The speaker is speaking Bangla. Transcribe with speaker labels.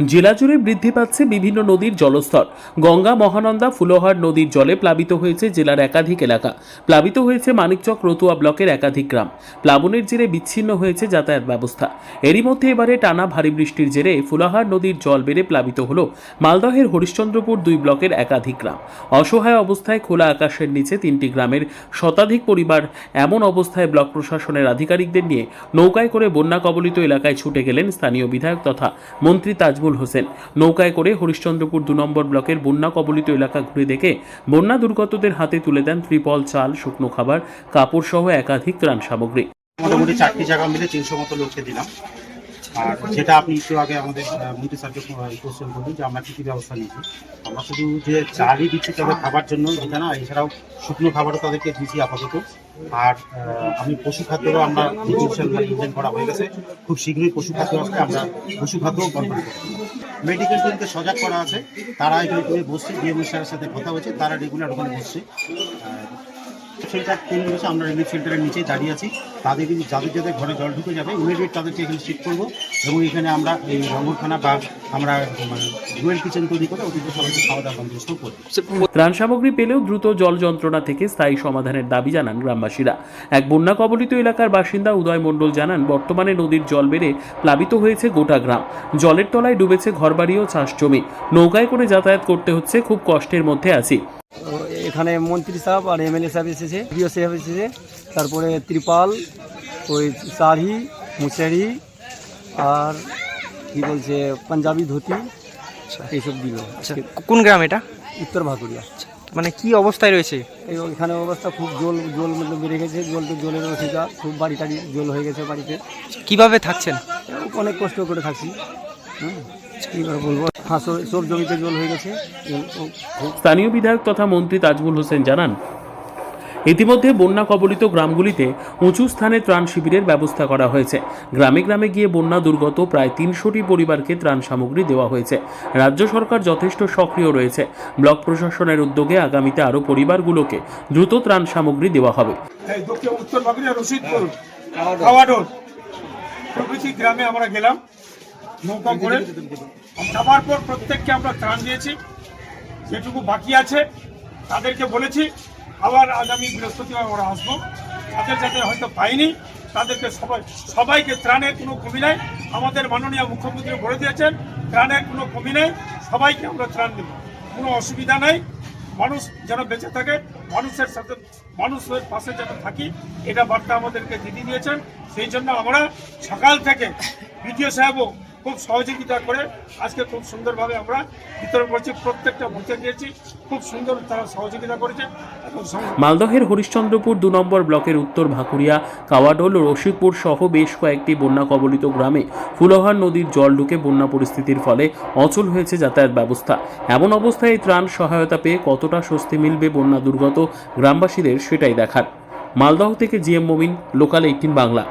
Speaker 1: জেলা জুড়ে বৃদ্ধি পাচ্ছে বিভিন্ন নদীর জলস্তর। গঙ্গা, মহানন্দা, ফুলোহার নদীর জলে প্লাবিত হয়েছে জেলার একাধিক এলাকা। প্লাবিত হয়েছে মানিকচক রতুয়া ব্লকের একাধিক গ্রাম। প্লাবনের জেরে বিচ্ছিন্ন হয়েছে যাতায়াত ব্যবস্থা। এরই মধ্যে এবারে টানা ভারী বৃষ্টির জেরে ফুলাহার নদীর জল বেড়ে প্লাবিত হল মালদহের হরিশ্চন্দ্রপুর দুই ব্লকের একাধিক গ্রাম। অসহায় অবস্থায় খোলা আকাশের নিচে তিনটি গ্রামের শতাধিক পরিবার এমন অবস্থায় ব্লক প্রশাসনের আধিকারিকদের নিয়ে নৌকায় করে বন্যা কবলিত এলাকায় ছুটে গেলেন স্থানীয় বিধায়ক তথা মন্ত্রী তাজমুল হোসেন। নৌকায় করে হরিশ্চন্দ্রপুর দু নম্বর ব্লকের বন্যা কবলিত এলাকা ঘুরে দেখে বন্যা দুর্গতদের হাতে তুলে দেন ত্রিপল চাল, শুকনো খাবার কাপড় সহ একাধিক ত্রাণ সামগ্রী।
Speaker 2: মোটামুটি চারটি জায়গা মিলে তিনশো মতো লোককে দিলাম। আর যেটা আপনি একটু আগে আমাদের মন্ত্রী স্যারকে কোশ্চেন করলেন যে আমরা কী কী ব্যবস্থা নিয়েছি। আমরা শুধু যে চালই দিচ্ছি তবে খাবার জন্য, এটা না, এছাড়াও শুকনো খাবারও তাদেরকে দিচ্ছি আপাতত। আর আমি পশু খাদ্যরও আমরা ইনজেন করা হয়ে গেছে। খুব শীঘ্রই পশু খাদ্য আসলে আমরা পশু খাদ্যও বন্টন করব। মেডিকেল টিমকে সজাগ করা আছে। তারা এখানে বসছে ডিএমএস সাথে কথা হয়েছে, তারা রেগুলার ওখানে বসছে। সেন্টার তৈরি হয়েছে আমরা রিলিফ সেন্টারের নিচেই দাঁড়িয়ে আছি। তাদের কিন্তু যাদের যাদের ঘরে জল ঢুকে যাবে ইমিডিয়েট তাদেরকে এখানে শিফট করব। এবং এখানে আমরা এই রঙরখানা বা আমরা মানে ডুয়েল কিচেন তৈরি করে ওদেরকে সবাইকে খাওয়া দাওয়া বন্দোবস্ত
Speaker 1: ত্রাণ সামগ্রী পেলেও দ্রুত জল যন্ত্রণা থেকে স্থায়ী সমাধানের দাবি জানান গ্রামবাসীরা। এক বন্যা কবলিত এলাকার বাসিন্দা উদয় মণ্ডল জানান, বর্তমানে নদীর জল বেড়ে প্লাবিত হয়েছে গোটা গ্রাম। জলের তলায় ডুবেছে ঘরবাড়ি ও চাষ জমি নৌকায় করে যাতায়াত করতে হচ্ছে, খুব কষ্টের মধ্যে আছি।
Speaker 3: এখানে মন্ত্রী সাহেব আর এমএলএ সাহেব এসেছে বিও সাহেব এসেছে তারপরে ত্রিপাল ওই শাড়ি মুসারি আর কি বলছে পাঞ্জাবি ধুতি এইসব দিল।
Speaker 4: আচ্ছা কোন গ্রাম এটা?
Speaker 3: উত্তর ভাকুরিয়া
Speaker 4: মানে কি অবস্থায় রয়েছে?
Speaker 3: এই এখানে অবস্থা খুব জল জল মতলব বেড়ে গেছে জল তো জলের অসুবিধা খুব বাড়ি টাড়ি জল হয়ে গেছে বাড়িতে।
Speaker 4: কীভাবে থাকছেন?
Speaker 3: অনেক কষ্ট করে থাকছি। হুম কী করে বলব? হ্যাঁ সব- জমিতে জল হয়ে গেছে।
Speaker 1: স্থানীয় বিধায়ক তথা মন্ত্রী তাজমুল হোসেন জানান ইতিমধ্যে বন্যা কবলিত গ্রামগুলিতে উঁচু স্থানে ত্রাণ শিবিরের ব্যবস্থা করা হয়েছে। গ্রামে গ্রামে গিয়ে বন্যা দুর্গত প্রায় তিনশোটি পরিবারকে ত্রাণ সামগ্রী দেওয়া হয়েছে। রাজ্য সরকার যথেষ্ট সক্রিয় রয়েছে। ব্লক প্রশাসনের উদ্যোগে আগামীতে আরও পরিবারগুলোকে দ্রুত ত্রাণ সামগ্রী দেওয়া হবে।
Speaker 5: প্রভৃতি গ্রামে আমরা গেলাম নৌকা করে যাবার পর প্রত্যেককে আমরা ত্রাণ দিয়েছি, যেটুকু বাকি আছে তাদেরকে বলেছি, আবার আগামী বৃহস্পতিবার আমরা আসব। তাদের যাতে হয়তো পাইনি, তাদেরকে সবাই সবাইকে ত্রাণের কোনো কমি নেই। আমাদের মাননীয় মুখ্যমন্ত্রী বলে দিয়েছেন ত্রাণের কোনো কমি নেই, সবাইকে আমরা ত্রাণ দেব। কোনো অসুবিধা নাই। মানুষ যেন বেঁচে থাকে, মানুষের সাথে মানুষের পাশে যেন থাকি, এটা বার্তা আমাদেরকে দিদি দিয়েছেন। সেই জন্য আমরা সকাল থেকে বিডিও সাহেবও খুব সহযোগিতা করে। আজকে খুব সুন্দরভাবে আমরা বিতরণ করছি, প্রত্যেকটা বুথে গিয়েছি খুব সুন্দর তারা সহযোগিতা করেছে
Speaker 1: মালদহের হরিশ্চন্দ্রপুর দু নম্বর ব্লকের উত্তর ভাকুরিয়া, কাওয়াডোল রশিকপুর সহ বেশ কয়েকটি বন্যা কবলিত গ্রামে ফুলহার নদীর জল ঢুকে বন্যা পরিস্থিতির ফলে অচল হয়েছে যাতায়াত ব্যবস্থা। এমন অবস্থায় ত্রাণ সহায়তা পেয়ে কতটা স্বস্তি মিলবে বন্যা দুর্গত গ্রামবাসীদের সেটাই দেখার। মালদহ থেকে জিএম মমিন, লোকাল এইটিন বাংলা।